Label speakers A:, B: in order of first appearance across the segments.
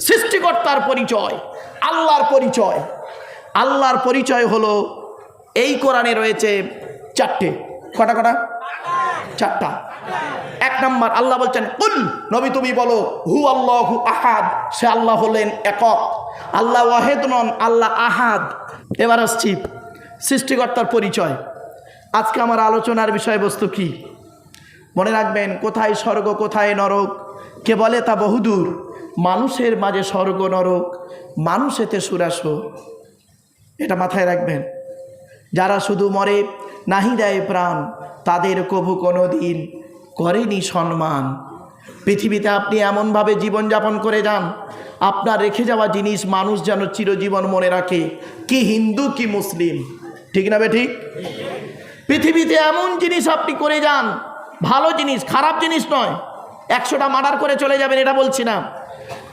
A: সৃষ্টিকর্তার পরিচয়, আল্লাহর পরিচয়। আল্লাহর পরিচয় হলো এই কোরআনে রয়েছে চারটে। কটা কটা? চারটা। এক নম্বর, আল্লাহ বলছেন, কুল, নবী তুমি বলো হু আল্লাহ হু আহাদ। সে আল্লাহ হলেন একক। আল্লাহ ওয়াহেদ নন, আল্লাহ আহাদ। এবার আসছি সৃষ্টিকর্তার পরিচয়। আজকে আমার আলোচনার বিষয়বস্তু কি? মনে রাখবেন, কোথায় স্বর্গ, কোথায় নরক? কে বলে তা বহুদূর। মানুষের মাঝে স্বর্গ নরক মানুষেতে সুরাস এটা মাথায় রাখবেন। যারা শুধু মরে, নাহি দেয় প্রাণ, তাদের কভু কোনো দিন করেনি সম্মান। পৃথিবীতে আপনি এমনভাবে জীবনযাপন করে যান, আপনার রেখে যাওয়া জিনিস মানুষ যেন চিরজীবন মনে রাখে, কি হিন্দু, কি মুসলিম। ঠিক না বে ঠিক? পৃথিবীতে এমন জিনিস আপনি করে যান, ভালো জিনিস, খারাপ জিনিস নয়, একশোটা মার্ডার করে চলে যাবেন, এটা বলছি না।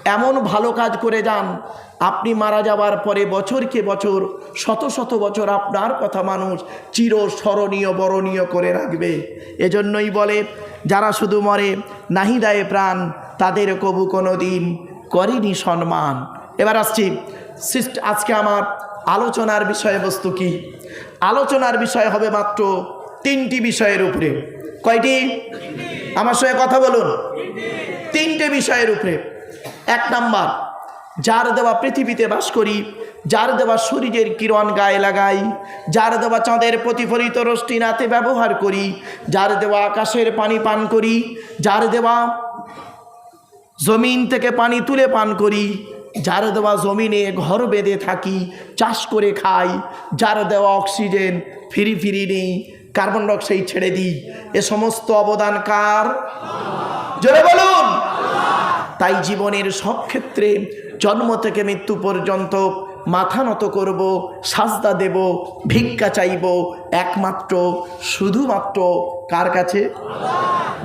A: এমন ভালো কাজ করে যান, আপনি মারা যাওয়ার পরে বছরকে বছর, শত শত বছর আপনার কথা মানুষ চির স্মরণীয় বরণীয় করে রাখবে। এজন্যই বলে, যারা শুধু মরে নাহি দেয় প্রাণ, তাদের কবু কোনো দিন করেনি সম্মান। এবার আসছি, সিস্ট- আজকে আমার আলোচনার বিষয়বস্তু কি? আলোচনার বিষয় হবে মাত্র তিনটি বিষয়ের উপরে। কয়টি? আমার সঙ্গে কথা বলুন। তিনটে বিষয়ের উপরে। এক নাম্বার, যার দেওয়া পৃথিবীতে বাস করি, যার দেওয়া সূর্যের কিরণ গায়ে লাগাই, যার দেওয়া চাঁদের প্রতিফলিত রশ্মি রাতে ব্যবহার করি, যার দেওয়া আকাশের পানি পান করি, যার দেওয়া জমিন থেকে পানি তুলে পান করি, যার দেওয়া জমিনে ঘর বেঁধে থাকি, চাষ করে খাই, যার দেওয়া অক্সিজেন ফিরি ফিরি নেই, কার্বন ডাইঅক্সাইড ছেড়ে দিই, এ সমস্ত অবদান কার? জোরে বলুন। তাই জীবনের সব ক্ষেত্রে জন্ম থেকে মৃত্যু পর্যন্ত মাথা নত করব, সাজদা দেব, ভিক্ষা চাইব, একমাত্র, শুধুমাত্র কার কাছে?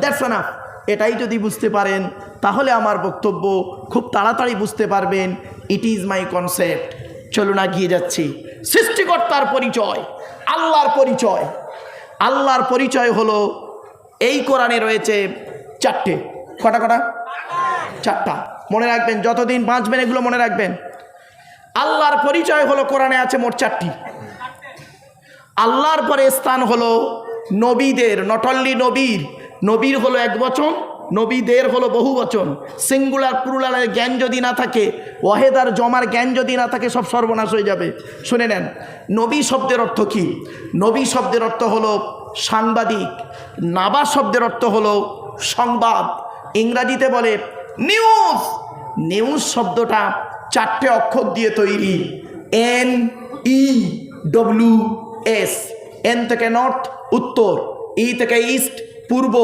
A: দ্যাটস না এটাই যদি বুঝতে পারেন, তাহলে আমার বক্তব্য খুব তাড়াতাড়ি বুঝতে পারবেন। ইট ইজ মাই কনসেপ্ট চলুন গিয়ে যাচ্ছি। সৃষ্টিকর্তার পরিচয়, আল্লাহর পরিচয়। আল্লাহর পরিচয় হলো, এই কোরআনে রয়েছে চারটে। কটা কটা? চারটা। মনে রাখবেন, যতদিন বাঁচবেন এগুলো মনে রাখবেন। আল্লাহর পরিচয় হলো কোরআনে আছে মোট চারটি। আল্লাহর পরে স্থান হলো নবীদের নট নবীর নবীর হলো এক বচন, নবীদের হলো বহু বচন। সিঙ্গুলার প্লুরালের জ্ঞান যদি না থাকে ওয়াহেদার জমার জ্ঞান যদি না থাকে, সব সর্বনাশ হয়ে যাবে। শুনে নেন, নবী শব্দের অর্থ কি? নবী শব্দের অর্থ হলো সাংবাদিক নাবা শব্দের অর্থ হলো সংবাদ। ইংরাজিতে বলে নিউজ নিউজ শব্দটা চারটে অক্ষর দিয়ে তৈরি। N E W S N থেকে নর্থ উত্তর। ই থেকে ইস্ট পূর্ব।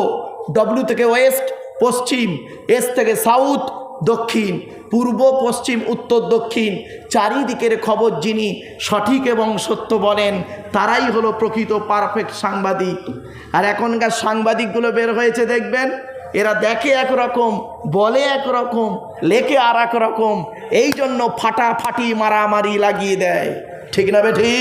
A: ডব্লিউ থেকে ওয়েস্ট পশ্চিম। এস থেকে সাউথ দক্ষিণ। পূর্ব, পশ্চিম, উত্তর, দক্ষিণ। চারিদিকের খবর যিনি সঠিক এবং সত্য বলেন, তারাই হলো প্রকৃত পারফেক্ট সাংবাদিক। আর এখনকার সাংবাদিকগুলো বের হয়েছে, দেখবেন? এরা দেখে একরকম, বলে একরকম, লেখে আর এক রকম এই জন্য ফাটাফাটি মারামারি লাগিয়ে দেয়। ঠিক না বেঠি?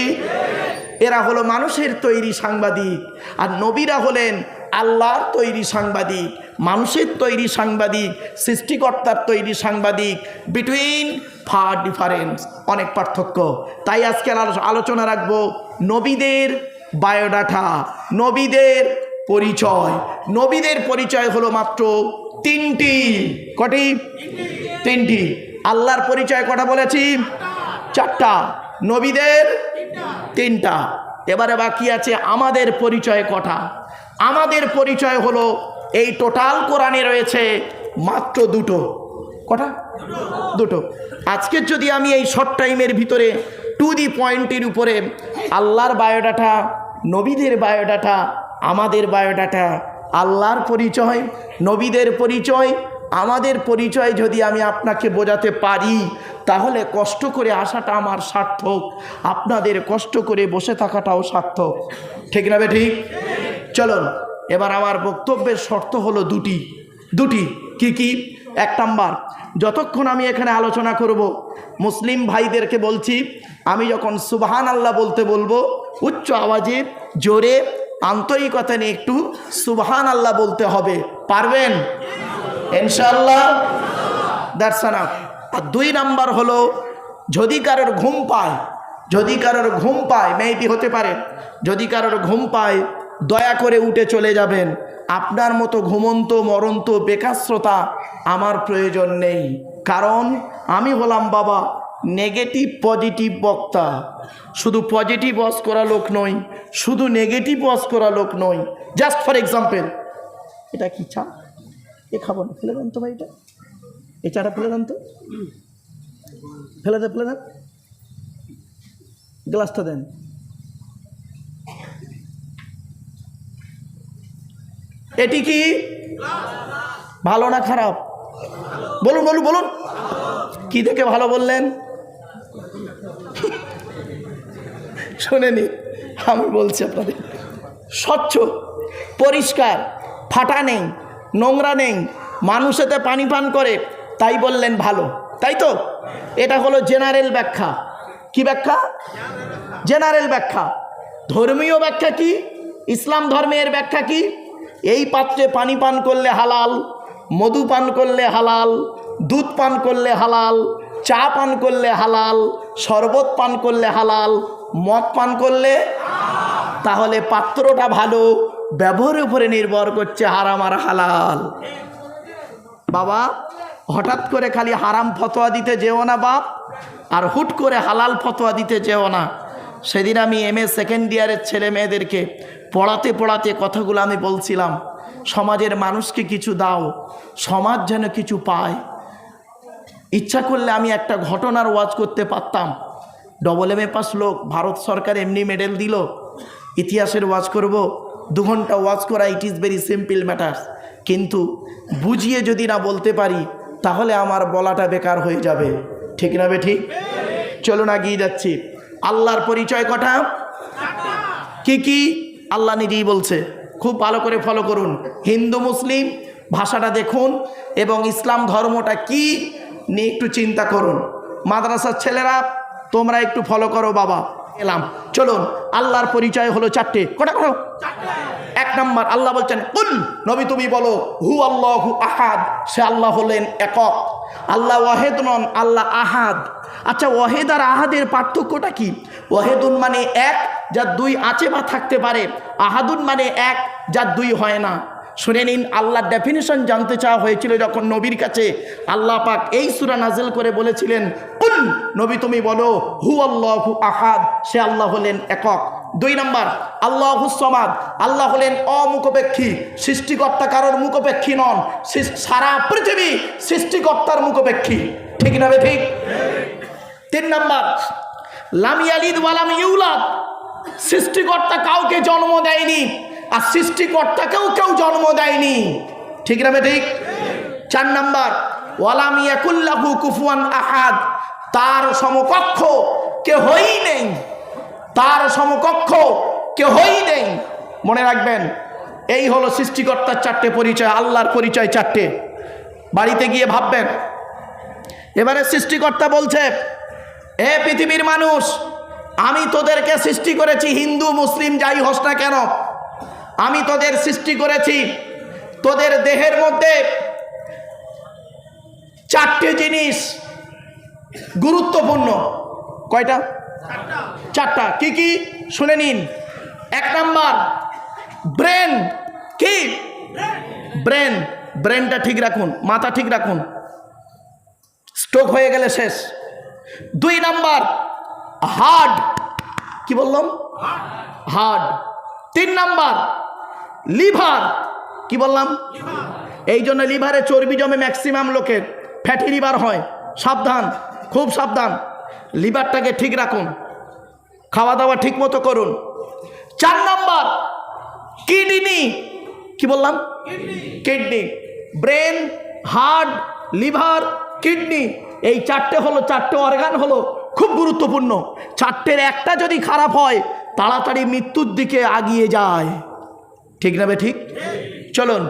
A: এরা হলো মানুষের তৈরি সাংবাদিক, আর নবীরা হলেন আল্লাহর তৈরি সাংবাদিক, মানুষের তৈরি সাংবাদিক, সৃষ্টিকর্তার তৈরি সাংবাদিক বিটুইন ফার ডিফারেন্স অনেক পার্থক্য। তাই আজকে আলোচনা রাখব নবীদের বায়োডাটা নবীদের পরিচয়। নবীদের পরিচয় হলো মাত্র তিনটি। কটি? তিনটি। আল্লাহর পরিচয় কটা বলেছি? চারটা। নবীদের তিনটা। এবারে বাকি আছে আমাদের পরিচয় কটা। আমাদের পরিচয় হলো এই টোটাল কোরআনে রয়েছে মাত্র দুটো। কটা? দুটো। আজকের যদি আমি এই শর্ট টাইমের ভিতরে টু দি পয়েন্টের উপরে আল্লাহর বায়োডাটা, নবীদের বায়োডাটা আমাদের বায়োডাটা আল্লাহর পরিচয়, নবীদের পরিচয়, আমাদের পরিচয় যদি আমি আপনাকে বোঝাতে পারি, তাহলে কষ্ট করে আসাটা আমার সার্থক, আপনাদের কষ্ট করে বসে থাকাটাও সার্থক। ঠিক না বে ঠিক চলুন, এবার আমার বক্তব্যের শর্ত হলো দুটি। দুটি, কি কি? এক নাম্বার, যতক্ষণ আমি এখানে আলোচনা করব, মুসলিম ভাইদেরকে বলছি, আমি যখন সুবহান আল্লাহ বলতে বলব, উচ্চ আওয়াজে, জোরে আন্তরিকতা নিয়ে একটু সুবহান আল্লাহ বলতে হবে। পারবেন? ইনশাল্লাহ আনাফ আর দুই নাম্বার হলো, যদি কারোর ঘুম পায়, যদি কারোর ঘুম পায় মেয়েটি হতে পারে, যদি কারোর ঘুম পায়, দয়া করে উঠে চলে যাবেন। আপনার মতো ঘুমন্ত, মরন্ত, বেকাশ্রতা আমার প্রয়োজন নেই। কারণ আমি হলাম বাবা নেগেটিভ পজিটিভ বক্তা। শুধু পজিটিভ ওয়াশ করা লোক নই শুধু নেগেটিভ ওয়াশ করা লোক নই জাস্ট ফর এক্সাম্পল এটা কি চা? এ খাব না, ফেলে দেন তো ভাই এটা এই চাটা ফেলে দেন তো। ফেলে দেন ফেলে দেন গ্লাসটা দেন। এটি কি? ভালো না খারাপ? বলুন বলুন বলুন। কি দেখে ভালো বললেন? শোনেনি আমি বলছি আপনাদের। স্বচ্ছ, পরিষ্কার, ফাটা নেই, নোংরা নেই, মানুষ এতে পানি পান করে, তাই বললেন ভালো। তাই তো? এটা হলো জেনারেল ব্যাখ্যা। কি ব্যাখ্যা? জেনারেল ব্যাখ্যা। ধর্মীয় ব্যাখ্যা কি? ইসলাম ধর্মের ব্যাখ্যা কি? এই পাত্রে পানি পান করলে হালাল, মধু পান করলে হালাল, দুধ পান করলে হালাল, চা পান করলে হালাল, শরবত পান করলে হালাল মদ পান করলে তাহলে পাত্রটা ভালো, ব্যবহারের উপরে নির্ভর করছে হারাম আর হালাল। বাবা, হঠাৎ করে খালি হারাম ফতোয়া দিতে যেও না বাপ, আর হুট করে হালাল ফতোয়া দিতে যেও না। সেদিন আমি এম এ সেকেন্ড ইয়ারের ছেলে মেয়েদেরকে পড়াতে পড়াতে কথাগুলো আমি বলছিলাম, সমাজের মানুষকে কিছু দাও, সমাজ যেন কিছু পায়। ইচ্ছা করলে আমি একটা ঘটনার ওয়াজ করতে পারতাম। ডবল এম এ পাস লোক, ভারত সরকার এমনি মেডেল দিল। ইতিহাসের ওয়াজ করব, দু ঘণ্টা ওয়াজ করা it is very simple matter কিন্তু বুঝিয়ে যদি না বলতে পারি, তাহলে আমার বলাটা বেকার হয়ে যাবে। ঠিক না বে ঠিক চলুন এগিয়ে যাচ্ছি। আল্লাহর পরিচয় কটা? কি কি? আল্লাহ নিজেই বলছে। খুব ভালো করে ফলো করুন। হিন্দু, মুসলিম, ভাষাটা দেখুন এবং ইসলাম ধর্মটা কি, নিয়ে একটু চিন্তা করুন। মাদ্রাসার ছেলেরা তোমরা একটু ফলো করো বাবা। এলাম। চলুন, আল্লাহর পরিচয় হলো চারটে। কটা করো? এক নম্বর, আল্লাহ বলছেন, কুল, নবী তুমি বলো, হু আল্লাহ হু আহাদ। সে আল্লাহ হলেন একক। আল্লাহ ওয়াহেদ নন, আল্লাহ আহাদ। আচ্ছা ওয়াহেদ আর আহাদের পার্থক্যটা কি? ওয়াহেদুন মানে এক, যার দুই আছে বা থাকতে পারে। আহাদুন মানে এক, যার দুই হয় না। শুনে নিন আল্লাহর ডেফিনেশন জানতে চাওয়া হয়েছিল যখন নবীর কাছে। আল্লাহ পাক এই সুরা নাজেল করে বলেছিলেন, কুল, নবী তুমি বলো হু আল্লাহ আহাদ। সে আল্লাহ হলেন একক। দুই নম্বর, আল্লাহ সমাদ। আল্লাহ হলেন অমুখপেক্ষী, সৃষ্টিকর্তা কারোর মুখপেক্ষী নন। সারা পৃথিবী সৃষ্টিকর্তার মুখপেক্ষী। ঠিক না ঠিক? তিন নম্বর লামিয়ালিদ ওয়ালাম ইউলাদ। সৃষ্টিকর্তা কাউকে জন্ম দেয়নি। আর সৃষ্টিকর্তাকেও কেউ জন্ম দেয়নি। ঠিক না ঠিক চার নম্বর, ওয়ালাম কুফুয়ান আহাদ, তার সমকক্ষ কেহই নেই। তার সমকক্ষ কেহই নেই। মনে রাখবেন, এই হলো সৃষ্টিকর্তার চারটে পরিচয়, আল্লাহর পরিচয় চারটে। বাড়িতে গিয়ে ভাববেন, এবারে সৃষ্টিকর্তা বলছে, এ পৃথিবীর মানুষ, আমি তোদেরকে সৃষ্টি করেছি হিন্দু, মুসলিম, যাই হোস না কেন আমি তোদের সৃষ্টি করেছি। তোদের দেহের মধ্যে চারটে জিনিস গুরুত্বপূর্ণ। কয়টা? চারটা। কি কি? শুনে নিন। এক নাম্বার, ব্রেন। কি? ব্রেন। ব্রেনটা ঠিক রাখুন, মাথা ঠিক রাখুন। স্ট্রোক হয়ে গেলে শেষ। দুই নাম্বার, হার্ট। কি বললাম? হার্ট। তিন নাম্বার লিভার। কি বললাম? এই জন্য লিভারে চর্বি জমে ম্যাক্সিমাম লোকের ফ্যাটি লিভার হয়। সাবধান, খুব সাবধান। লিভারটাকে ঠিক রাখুন। খাওয়া দাওয়া ঠিক মতো করুন। চার নাম্বার, কিডনি। কি বললাম? Kidney. Brain, heart, liver, kidney. এই চারটে হলো, চারটে অর্গান হলো খুব গুরুত্বপূর্ণ। চারটের একটা যদি খারাপ হয়, তাড়াতাড়ি মৃত্যুর দিকে আগিয়ে যায়। ঠিক না ঠিক? চলুন।